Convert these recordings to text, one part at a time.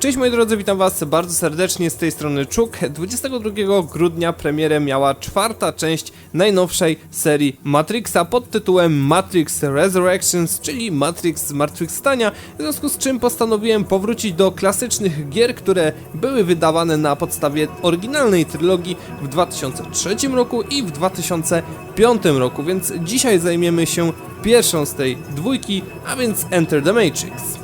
Cześć moi drodzy, witam was bardzo serdecznie z tej strony Czuk. 22 grudnia premierę miała czwarta część najnowszej serii Matrixa pod tytułem Matrix Resurrections, czyli Matrix Zmartwychwstania, w związku z czym postanowiłem powrócić do klasycznych gier, które były wydawane na podstawie oryginalnej trylogii w 2003 roku i w 2005 roku, więc dzisiaj zajmiemy się pierwszą z tej dwójki, a więc Enter the Matrix.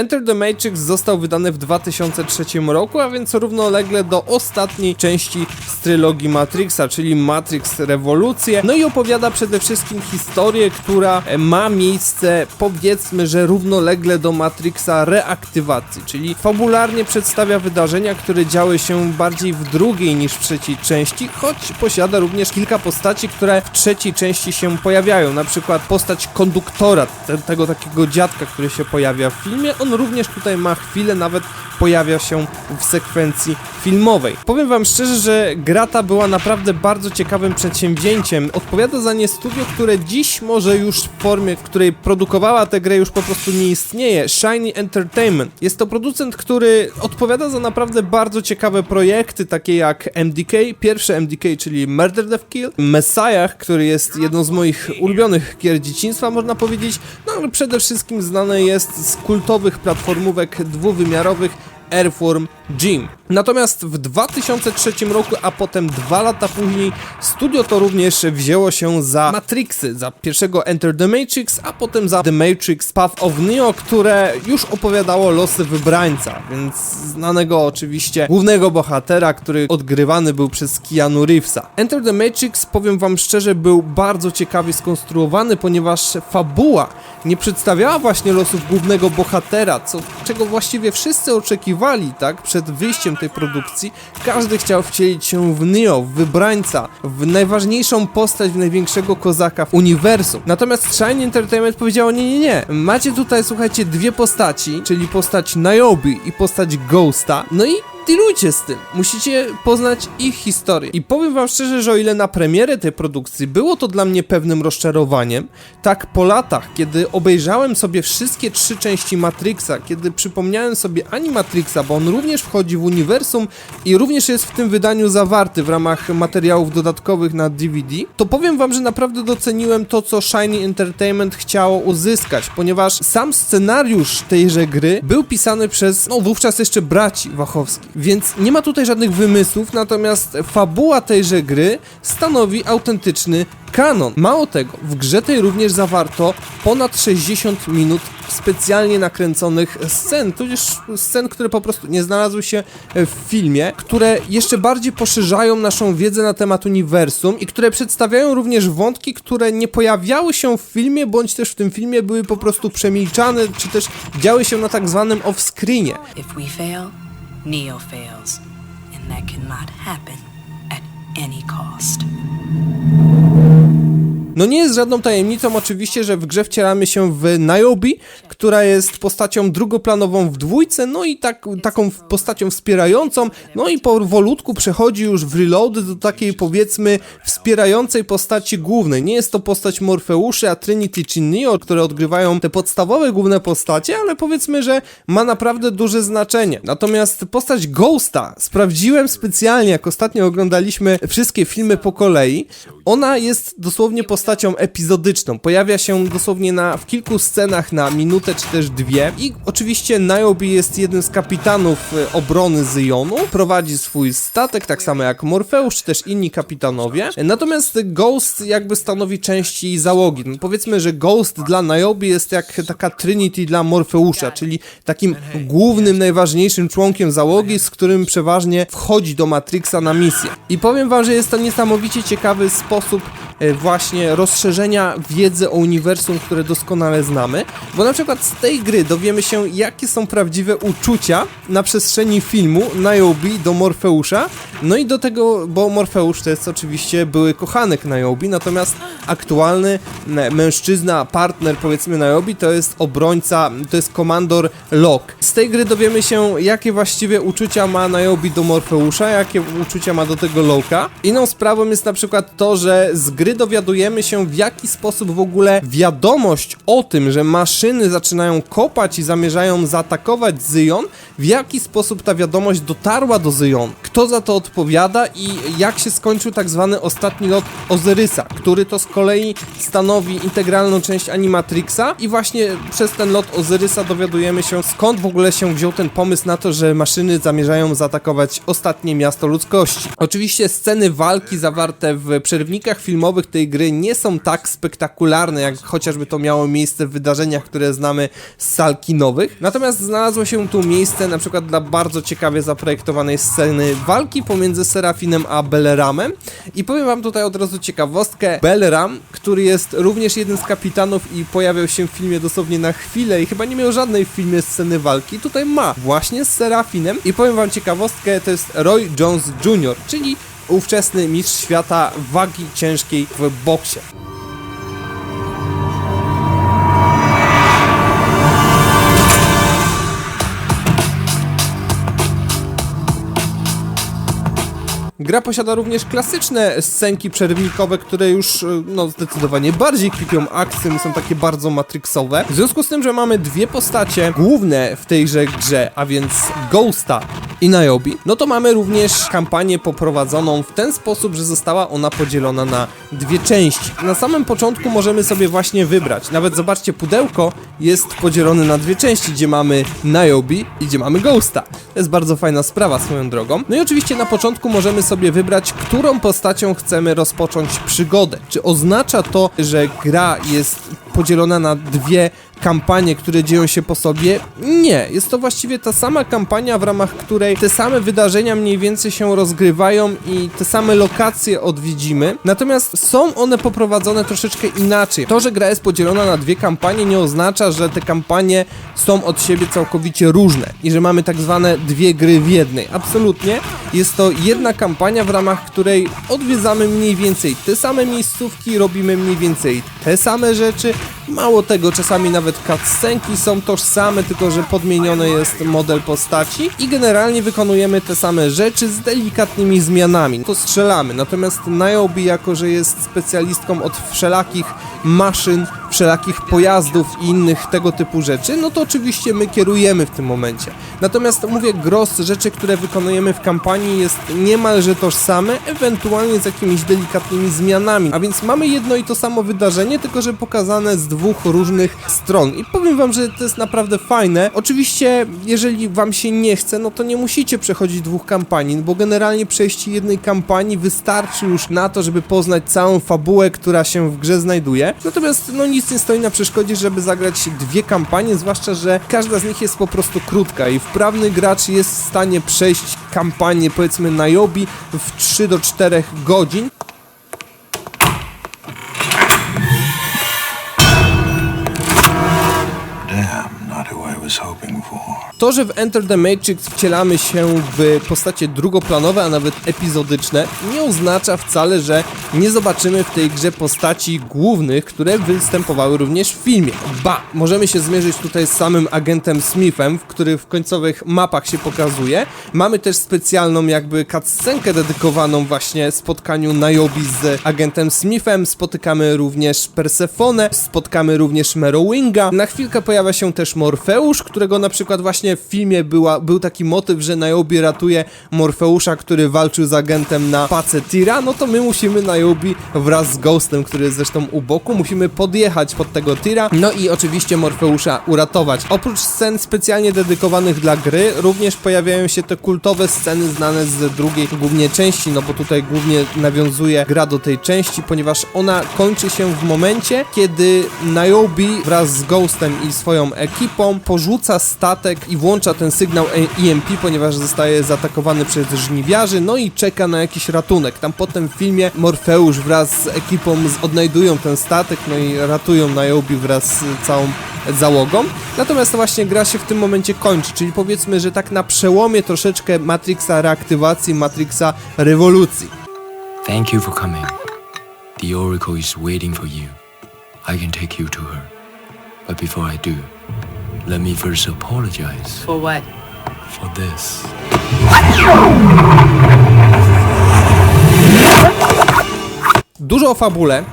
Enter the Matrix został wydany w 2003 roku, a więc równolegle do ostatniej części z trylogii Matrixa, czyli Matrix Rewolucję. No i opowiada przede wszystkim historię, która e, ma miejsce powiedzmy, że równolegle do Matrixa reaktywacji, czyli fabularnie przedstawia wydarzenia, które działy się bardziej w drugiej niż w trzeciej części, choć posiada również kilka postaci, które w trzeciej części się pojawiają, na przykład postać konduktora, te, tego takiego dziadka, który się pojawia w filmie, on również tutaj ma chwilę, nawet pojawia się w sekwencji filmowej. Powiem wam szczerze, że gra ta była naprawdę bardzo ciekawym przedsięwzięciem. Odpowiada za nie studio, które dziś może już w formie, w której produkowała tę grę już po prostu nie istnieje. Shiny Entertainment. Jest to producent, który odpowiada za naprawdę bardzo ciekawe projekty, takie jak MDK, pierwsze MDK, czyli Murder Death Kill, Messiah, który jest jedną z moich ulubionych gier dzieciństwa, można powiedzieć, no ale przede wszystkim znane jest z kultowych platformówek dwuwymiarowych Earthworm Jim. Natomiast w 2003 roku, a potem dwa lata później, studio to również wzięło się za Matrixy, za pierwszego Enter the Matrix, a potem za The Matrix Path of Neo, które już opowiadało losy wybrańca, więc znanego oczywiście głównego bohatera, który odgrywany był przez Keanu Reevesa. Enter the Matrix, powiem wam szczerze, był bardzo ciekawie skonstruowany, ponieważ fabuła nie przedstawiała właśnie losów głównego bohatera, co, czego właściwie wszyscy oczekiwali, tak, przed wyjściem tej produkcji. Każdy chciał wcielić się w Neo, w wybrańca, w najważniejszą postać, w największego kozaka w uniwersum. Natomiast Shine Entertainment powiedziało, nie, nie, nie, macie tutaj, słuchajcie, dwie postaci, czyli postać Niobe i postać Ghosta, no i dealujcie z tym. Musicie poznać ich historię. I powiem wam szczerze, że o ile na premierę tej produkcji było to dla mnie pewnym rozczarowaniem, tak po latach, kiedy obejrzałem sobie wszystkie trzy części Matrixa, kiedy przypomniałem sobie Animatrixa, bo on również wchodzi w uniwersum i również jest w tym wydaniu zawarty w ramach materiałów dodatkowych na DVD, to powiem wam, że naprawdę doceniłem to, co Shiny Entertainment chciało uzyskać, ponieważ sam scenariusz tejże gry był pisany przez, no wówczas jeszcze braci Wachowskich. Więc nie ma tutaj żadnych wymysłów, natomiast fabuła tejże gry stanowi autentyczny kanon. Mało tego, w grze tej również zawarto ponad 60 minut specjalnie nakręconych scen, tudzież scen, które po prostu nie znalazły się w filmie, które jeszcze bardziej poszerzają naszą wiedzę na temat uniwersum i które przedstawiają również wątki, które nie pojawiały się w filmie, bądź też w tym filmie były po prostu przemilczane, czy też działy się na tak zwanym off-screenie. Neo fails. And that cannot happen at any cost. No nie jest żadną tajemnicą oczywiście, że w grze wcielamy się w Niobe, która jest postacią drugoplanową w dwójce, no i tak, taką postacią wspierającą, no i powolutku przechodzi już w reload do takiej powiedzmy wspierającej postaci głównej. Nie jest to postać Morfeuszy, a Trinity czy Neo, które odgrywają te podstawowe główne postacie, ale powiedzmy, że ma naprawdę duże znaczenie. Natomiast postać Ghosta sprawdziłem specjalnie, jak ostatnio oglądaliśmy wszystkie filmy po kolei. Ona jest dosłownie postacią epizodyczną. Pojawia się dosłownie na, w kilku scenach na minutę czy też dwie. I oczywiście Niobe jest jednym z kapitanów e, obrony Zyjonu. Prowadzi swój statek, tak samo jak Morfeusz, czy też inni kapitanowie. Natomiast Ghost jakby stanowi część jej załogi. No powiedzmy, że Ghost dla Niobe jest jak taka Trinity dla Morfeusza, czyli takim głównym, najważniejszym członkiem załogi, z którym przeważnie wchodzi do Matrixa na misję. I powiem wam, że jest to niesamowicie ciekawy sposób e, właśnie rozszerzenia wiedzy o uniwersum, które doskonale znamy, bo na przykład z tej gry dowiemy się, jakie są prawdziwe uczucia na przestrzeni filmu Niobe do Morfeusza, no i do tego, bo Morfeusz to jest oczywiście były kochanek Niobe, natomiast aktualny m- mężczyzna, partner powiedzmy Niobe to jest obrońca, to jest komandor Locke. Z tej gry dowiemy się, jakie właściwie uczucia ma Niobe do Morfeusza, jakie uczucia ma do tego Loka. Inną sprawą jest na przykład to, że z gry dowiadujemy się, w jaki sposób w ogóle wiadomość o tym, że maszyny zaczynają kopać i zamierzają zaatakować Zyjon, w jaki sposób ta wiadomość dotarła do Zyjon, kto za to odpowiada i jak się skończył tak zwany ostatni lot Ozyrysa, który to z kolei stanowi integralną część Animatrixa i właśnie przez ten lot Ozyrysa dowiadujemy się skąd w ogóle się wziął ten pomysł na to, że maszyny zamierzają zaatakować ostatnie miasto ludzkości. Oczywiście sceny walki zawarte w przerwnikach filmowych tej gry nie są tak spektakularne, jak chociażby to miało miejsce w wydarzeniach, które znamy z sal kinowych. Natomiast znalazło się tu miejsce na przykład dla bardzo ciekawie zaprojektowanej sceny walki pomiędzy Serafinem a Beleramem. I powiem wam tutaj od razu ciekawostkę. Beleram, który jest również jeden z kapitanów i pojawiał się w filmie dosłownie na chwilę i chyba nie miał żadnej w filmie sceny walki, tutaj ma właśnie z Serafinem. I powiem wam ciekawostkę, to jest Roy Jones Jr., czyli ówczesny mistrz świata wagi ciężkiej w boksie. Gra posiada również klasyczne scenki przerwnikowe, które już y, no, zdecydowanie bardziej kpią akcją i są takie bardzo matrixowe. W związku z tym, że mamy dwie postacie główne w tejże grze, a więc Ghosta i Niobe, no to mamy również kampanię poprowadzoną w ten sposób, że została ona podzielona na dwie części. Na samym początku możemy sobie właśnie wybrać. Nawet zobaczcie, pudełko jest podzielone na dwie części, gdzie mamy Niobe i gdzie mamy Ghosta. To jest bardzo fajna sprawa swoją drogą. No i oczywiście na początku możemy sobie wybrać, którą postacią chcemy rozpocząć przygodę. Czy oznacza to, że gra jest podzielona na dwie kampanie, które dzieją się po sobie? Nie, jest to właściwie ta sama kampania, w ramach której te same wydarzenia mniej więcej się rozgrywają i te same lokacje odwiedzimy. Natomiast są one poprowadzone troszeczkę inaczej. To, że gra jest podzielona na dwie kampanie nie oznacza, że te kampanie są od siebie całkowicie różne i że mamy tak zwane dwie gry w jednej. Absolutnie. Jest to jedna kampania, w ramach której odwiedzamy mniej więcej te same miejscówki, robimy mniej więcej te same rzeczy. Mało tego, czasami nawet cutscenki są tożsame, tylko że podmieniony jest model postaci i generalnie wykonujemy te same rzeczy z delikatnymi zmianami. To strzelamy, natomiast Niobe, jako że jest specjalistką od wszelakich maszyn, wszelakich pojazdów i innych tego typu rzeczy, no to oczywiście my kierujemy w tym momencie. Natomiast mówię, gros rzeczy, które wykonujemy w kampanii jest niemalże tożsame, ewentualnie z jakimiś delikatnymi zmianami. A więc mamy jedno i to samo wydarzenie, tylko że pokazane z dwóch różnych stron. I powiem wam, że to jest naprawdę fajne. Oczywiście, jeżeli wam się nie chce, no to nie musicie przechodzić dwóch kampanii, bo generalnie przejście jednej kampanii wystarczy już na to, żeby poznać całą fabułę, która się w grze znajduje. Natomiast no nic nie stoi na przeszkodzie, żeby zagrać dwie kampanie, zwłaszcza, że każda z nich jest po prostu krótka i wprawny gracz jest w stanie przejść kampanię powiedzmy na Jobi w 3 do 4 godzin. To, że w Enter the Matrix wcielamy się w postacie drugoplanowe, a nawet epizodyczne, nie oznacza wcale, że nie zobaczymy w tej grze postaci głównych, które występowały również w filmie. Ba, możemy się zmierzyć tutaj z samym agentem Smithem, który w końcowych mapach się pokazuje. Mamy też specjalną jakby cutscenkę dedykowaną właśnie spotkaniu Niobe z agentem Smithem. Spotykamy również Persefonę, spotkamy również Merowinga. Na chwilkę pojawia się też Morfeusz, którego na przykład właśnie w filmie była, był taki motyw, że Niobe ratuje Morfeusza, który walczył z agentem na pace Tira, no to my musimy Niobe wraz z Ghostem, który jest zresztą u boku, musimy podjechać pod tego Tira, no i oczywiście Morfeusza uratować. Oprócz scen specjalnie dedykowanych dla gry, również pojawiają się te kultowe sceny znane z drugiej głównie części, no bo tutaj głównie nawiązuje gra do tej części, ponieważ ona kończy się w momencie, kiedy Niobe wraz z Ghostem i swoją ekipą porzuca statek i włącza ten sygnał EMP, ponieważ zostaje zaatakowany przez żniwiarzy, no i czeka na jakiś ratunek. Tam potem w filmie Morfeusz wraz z ekipą odnajdują ten statek, no i ratują Niobe wraz z całą załogą. Natomiast właśnie gra się w tym momencie kończy, czyli powiedzmy, że tak na przełomie troszeczkę Matrixa reaktywacji, Matrixa rewolucji. Thank you for coming. The Oracle is waiting for you. I can take you to her. But before I do, let me first apologize For what? for this. Dużo o fabule,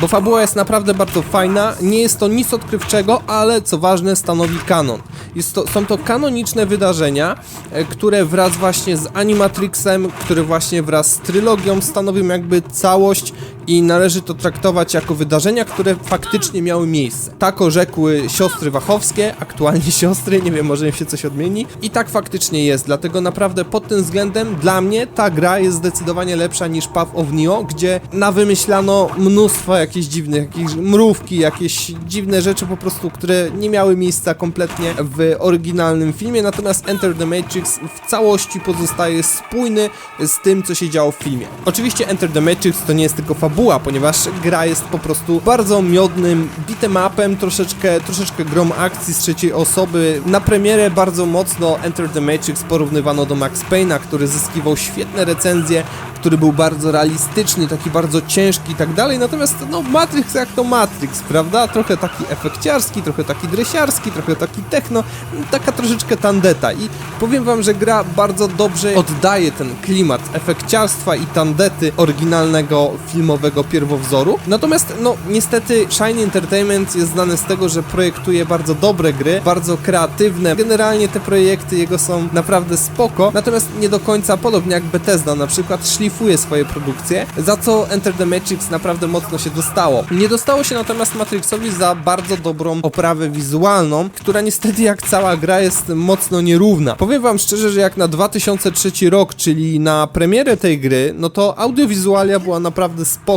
bo fabuła jest naprawdę bardzo fajna, nie jest to nic odkrywczego, ale co ważne stanowi kanon. Jest to, są to kanoniczne wydarzenia, e, które wraz właśnie z Animatrixem, które właśnie wraz z trylogią stanowią jakby całość i należy to traktować jako wydarzenia, które faktycznie miały miejsce. Tak orzekły siostry Wachowskie, aktualnie siostry, nie wiem, może im się coś odmieni. I tak faktycznie jest, dlatego naprawdę pod tym względem dla mnie ta gra jest zdecydowanie lepsza niż Path of Neo, gdzie nawymyślano mnóstwo jakichś dziwnych, jakieś mrówki, jakieś dziwne rzeczy po prostu, które nie miały miejsca kompletnie w oryginalnym filmie, natomiast Enter the Matrix w całości pozostaje spójny z tym, co się działo w filmie. Oczywiście Enter the Matrix to nie jest tylko fabuła, ponieważ gra jest po prostu bardzo miodnym beatemapem, troszeczkę, troszeczkę grom akcji z trzeciej osoby. Na premierę bardzo mocno Enter the Matrix porównywano do Max Payne'a, który zyskiwał świetne recenzje, który był bardzo realistyczny, taki bardzo ciężki i tak dalej, natomiast no Matrix jak to Matrix, prawda? Trochę taki efekciarski, trochę taki dresiarski, trochę taki techno, taka troszeczkę tandeta i powiem wam, że gra bardzo dobrze oddaje ten klimat efekciarstwa i tandety oryginalnego filmowego pierwowzoru. Natomiast no niestety Shiny Entertainment jest znany z tego, że projektuje bardzo dobre gry, bardzo kreatywne. Generalnie te projekty jego są naprawdę spoko, natomiast nie do końca podobnie jak Bethesda na przykład szlifuje swoje produkcje, za co Enter the Matrix naprawdę mocno się dostało. Nie dostało się natomiast Matrixowi za bardzo dobrą oprawę wizualną, która niestety jak cała gra jest mocno nierówna. Powiem wam szczerze, że jak na 2003 rok, czyli na premierę tej gry, no to audiowizualia była naprawdę spoko.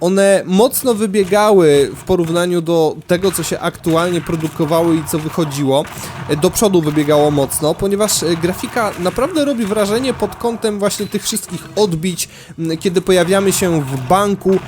One mocno wybiegały w porównaniu do tego, co się aktualnie produkowało i co wychodziło. Do przodu wybiegało mocno, ponieważ e, grafika naprawdę robi wrażenie pod kątem właśnie tych wszystkich odbić, kiedy pojawiamy się w banku,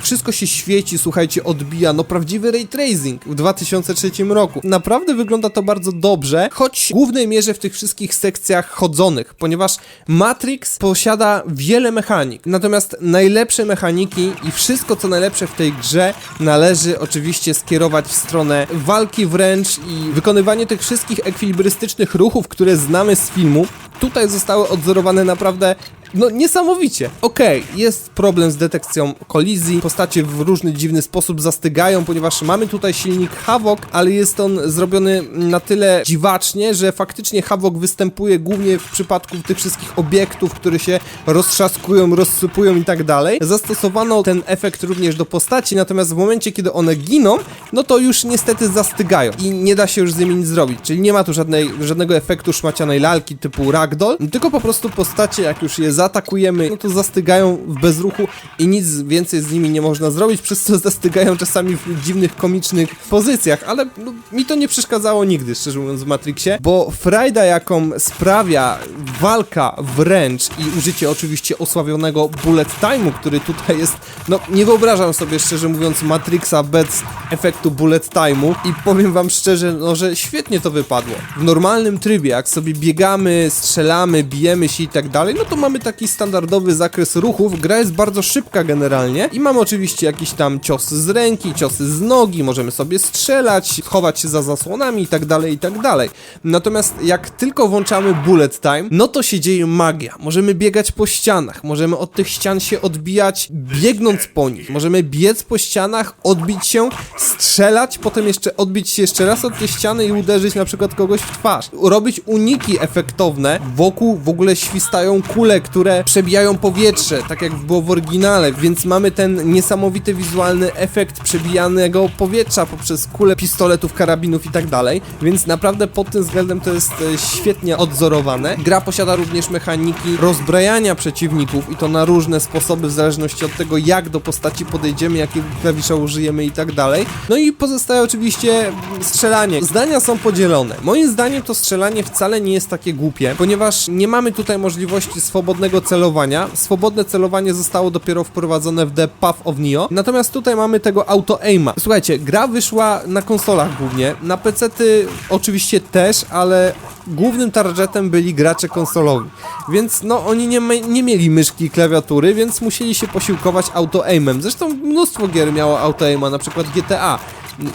wszystko się świeci, słuchajcie, odbija, no prawdziwy ray tracing w 2003 roku. Naprawdę wygląda to bardzo dobrze, choć w głównej mierze w tych wszystkich sekcjach chodzonych, ponieważ Matrix posiada wiele mechanik, natomiast najlepsze mechaniki i wszystko co najlepsze w tej grze należy oczywiście skierować w stronę walki wręcz i wykonywanie tych wszystkich ekwilibrystycznych ruchów, które znamy z filmu, tutaj zostały odzorowane naprawdę no niesamowicie. Okej, jest problem z detekcją kolizji, postacie w różny dziwny sposób zastygają, ponieważ mamy tutaj silnik Havok, ale jest on zrobiony na tyle dziwacznie, że faktycznie Havok występuje głównie w przypadku tych wszystkich obiektów, które się roztrzaskują, rozsypują i tak dalej. Zastosowano ten efekt również do postaci, natomiast w momencie, kiedy one giną, no to już niestety zastygają i nie da się już z nimi nic zrobić, czyli nie ma tu żadnej, żadnego efektu szmacianej lalki typu ragdoll, tylko po prostu postacie, jak już je zaatakujemy, no to zastygają w bezruchu i nic więcej z nimi nie można zrobić, przez co zastygają czasami w dziwnych, komicznych pozycjach, ale no, mi to nie przeszkadzało nigdy, szczerze mówiąc, w Matrixie, bo frajda, jaką sprawia walka wręcz i użycie oczywiście osławionego bullet time'u, który tutaj jest, no nie wyobrażam sobie, szczerze mówiąc, Matrixa bez efektu bullet time'u i powiem wam szczerze, no, że świetnie to wypadło. W normalnym trybie, jak sobie biegamy, strzelamy, bijemy się i tak dalej, no to mamy taki standardowy zakres ruchów, gra jest bardzo szybka generalnie i mamy oczywiście jakieś tam ciosy z ręki, ciosy z nogi, możemy sobie strzelać, chować się za zasłonami i tak dalej, i tak dalej. Natomiast jak tylko włączamy bullet time, no to się dzieje magia. Możemy biegać po ścianach, możemy od tych ścian się odbijać biegnąc po nich, możemy biec po ścianach, odbić się, strzelać, potem jeszcze odbić się jeszcze raz od tej ściany i uderzyć na przykład kogoś w twarz. Robić uniki efektowne, wokół w ogóle świstają kule, które przebijają powietrze, tak jak było w oryginale, więc mamy ten niesamowity wizualny efekt przebijanego powietrza poprzez kule pistoletów, karabinów i tak dalej, więc naprawdę pod tym względem to jest e, świetnie odzorowane. Gra posiada również mechaniki rozbrajania przeciwników i to na różne sposoby w zależności od tego jak do postaci podejdziemy, jakie klawisza użyjemy i tak dalej. No i pozostaje oczywiście strzelanie. Zdania są podzielone. Moim zdaniem to strzelanie wcale nie jest takie głupie, ponieważ nie mamy tutaj możliwości swobodnego celowania. Swobodne celowanie zostało dopiero wprowadzone w The Path of Neo. Natomiast tutaj mamy tego auto-aima. Słuchajcie, gra wyszła na konsolach głównie, na PC-ty oczywiście też, ale głównym targetem byli gracze konsolowi. Więc no oni nie, nie mieli myszki i klawiatury, więc musieli się posiłkować auto-aimem. Zresztą mnóstwo gier miało auto-aima, na przykład GTA.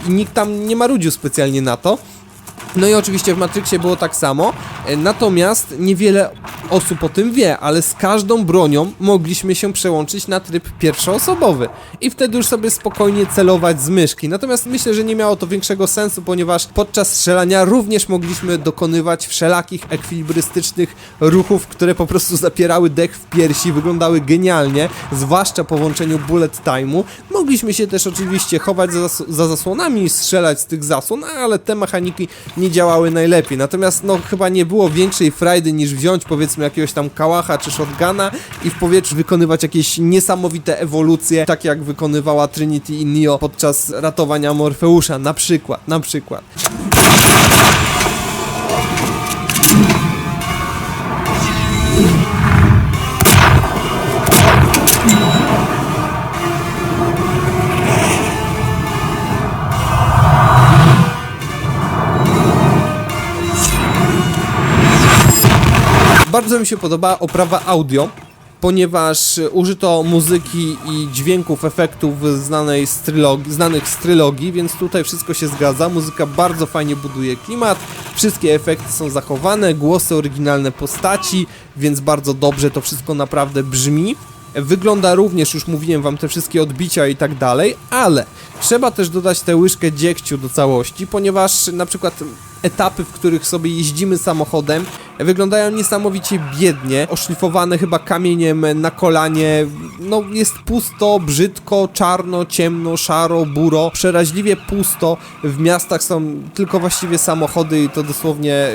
I nikt tam nie marudził specjalnie na to. No i oczywiście w Matrixie było tak samo, e, natomiast niewiele osób o tym wie, ale z każdą bronią mogliśmy się przełączyć na tryb pierwszoosobowy i wtedy już sobie spokojnie celować z myszki. Natomiast myślę, że nie miało to większego sensu, ponieważ podczas strzelania również mogliśmy dokonywać wszelakich ekwilibrystycznych ruchów, które po prostu zapierały dech w piersi, wyglądały genialnie, zwłaszcza po włączeniu bullet time'u. Mogliśmy się też oczywiście chować za, zas- za zasłonami i strzelać z tych zasłon, ale te mechaniki nie działały najlepiej. Natomiast no chyba nie było większej frajdy niż wziąć powiedzmy jakiegoś tam kałacha czy shotguna i w powietrzu wykonywać jakieś niesamowite ewolucje, tak jak wykonywała Trinity i Neo podczas ratowania Morfeusza, na przykład, na przykład. Bardzo mi się podoba oprawa audio, ponieważ użyto muzyki i dźwięków, efektów znanej z trylogii, znanych z trylogii, więc tutaj wszystko się zgadza. Muzyka bardzo fajnie buduje klimat, wszystkie efekty są zachowane, głosy oryginalne postaci, więc bardzo dobrze to wszystko naprawdę brzmi. Wygląda również, już mówiłem wam, te wszystkie odbicia i tak dalej, ale trzeba też dodać tę łyżkę dziegciu do całości, ponieważ na przykład etapy, w których sobie jeździmy samochodem, wyglądają niesamowicie biednie, oszlifowane chyba kamieniem na kolanie, no jest pusto, brzydko, czarno, ciemno, szaro, buro, przeraźliwie pusto, w miastach są tylko właściwie samochody i to dosłownie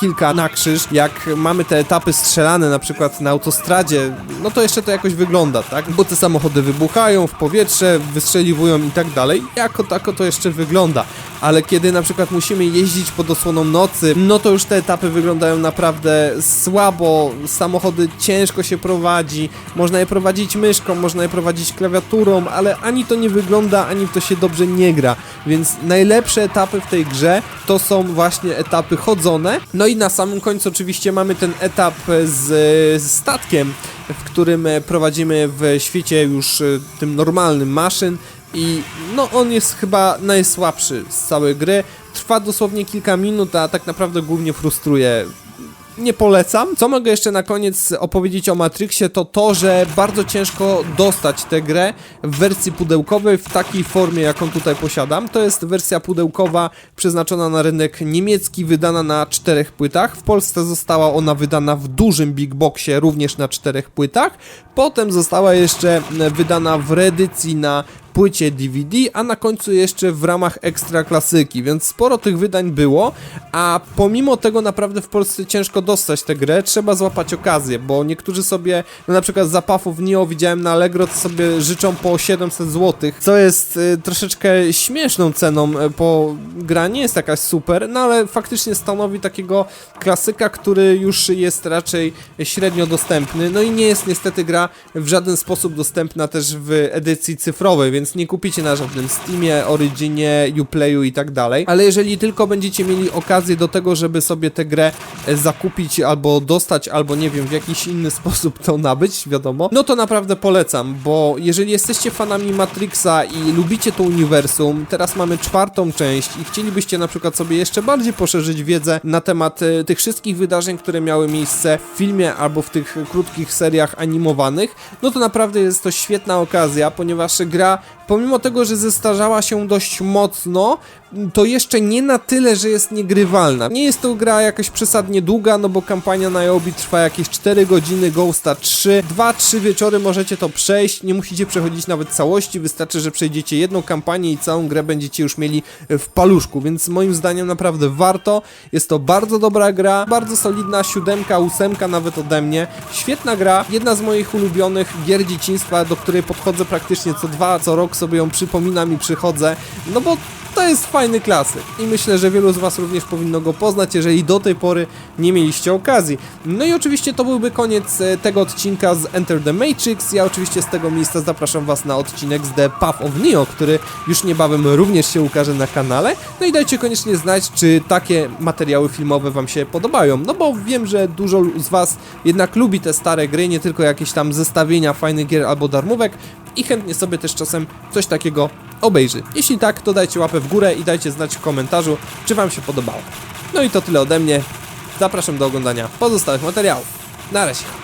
kilka na krzyż, jak mamy te etapy strzelane na przykład na autostradzie, no to jeszcze to jakoś wygląda, tak, bo te samochody wybuchają w powietrze, wystrzeliwują i tak dalej, jako tako to jeszcze wygląda, ale kiedy na przykład musimy jeździć pod osłoną nocy, no to już te etapy wyglądają naprawdę słabo, samochody ciężko się prowadzi, można je prowadzić myszką, można je prowadzić klawiaturą, ale ani to nie wygląda, ani to się dobrze nie gra, więc najlepsze etapy w tej grze to są właśnie etapy chodzone, no i na samym końcu oczywiście mamy ten etap z, z statkiem, w którym prowadzimy w świecie już e, tym normalnym maszyn i no on jest chyba najsłabszy z całej gry. Trwa dosłownie kilka minut, a tak naprawdę głównie frustruje. Nie polecam. Co mogę jeszcze na koniec opowiedzieć o Matrixie, to to, że bardzo ciężko dostać tę grę w wersji pudełkowej w takiej formie, jaką tutaj posiadam. To jest wersja pudełkowa przeznaczona na rynek niemiecki, wydana na czterech płytach. W Polsce została ona wydana w dużym big boxie, również na czterech płytach. Potem została jeszcze wydana w reedycji na płycie DVD, a na końcu jeszcze w ramach ekstra klasyki, więc sporo tych wydań było, a pomimo tego naprawdę w Polsce ciężko dostać tę grę, trzeba złapać okazję, bo niektórzy sobie, no na przykład zapafów Neo widziałem na Allegro, to sobie życzą po 700 zł, co jest y, troszeczkę śmieszną ceną, y, bo gra nie jest jakaś super, no ale faktycznie stanowi takiego klasyka, który już jest raczej średnio dostępny, no i nie jest niestety gra w żaden sposób dostępna też w edycji cyfrowej, więc nie kupicie na żadnym Steamie, Originie, Uplayu i tak dalej. Ale jeżeli tylko będziecie mieli okazję do tego, żeby sobie tę grę e, zakupić albo dostać, albo nie wiem, w jakiś inny sposób to nabyć, wiadomo, no to naprawdę polecam, bo jeżeli jesteście fanami Matrixa i lubicie to uniwersum, teraz mamy czwartą część i chcielibyście na przykład sobie jeszcze bardziej poszerzyć wiedzę na temat e, tych wszystkich wydarzeń, które miały miejsce w filmie albo w tych krótkich seriach animowanych, no to naprawdę jest to świetna okazja, ponieważ gra pomimo tego, że zestarzała się dość mocno, to jeszcze nie na tyle, że jest niegrywalna. Nie jest to gra jakaś przesadnie długa, no bo kampania na Jobi trwa jakieś 4 godziny, Ghosta 3. 2-3 wieczory możecie to przejść, nie musicie przechodzić nawet całości, wystarczy, że przejdziecie jedną kampanię i całą grę będziecie już mieli w paluszku, więc moim zdaniem naprawdę warto. Jest to bardzo dobra gra, bardzo solidna siódemka, ósemka nawet ode mnie. Świetna gra, jedna z moich ulubionych gier dzieciństwa, do której podchodzę praktycznie co dwa, co rok sobie ją przypominam i przychodzę, no bo to jest fajny klasyk i myślę, że wielu z Was również powinno go poznać, jeżeli do tej pory nie mieliście okazji. No i oczywiście to byłby koniec e, tego odcinka z Enter the Matrix. Ja oczywiście z tego miejsca zapraszam Was na odcinek z The Path of Neo, który już niebawem również się ukaże na kanale. No i dajcie koniecznie znać, czy takie materiały filmowe Wam się podobają, no bo wiem, że dużo z Was jednak lubi te stare gry, nie tylko jakieś tam zestawienia fajnych gier albo darmówek i chętnie sobie też czasem coś takiego obejrzy. Jeśli tak, to dajcie łapę w górę i dajcie znać w komentarzu, czy Wam się podobało. No i to tyle ode mnie. Zapraszam do oglądania pozostałych materiałów. Na razie.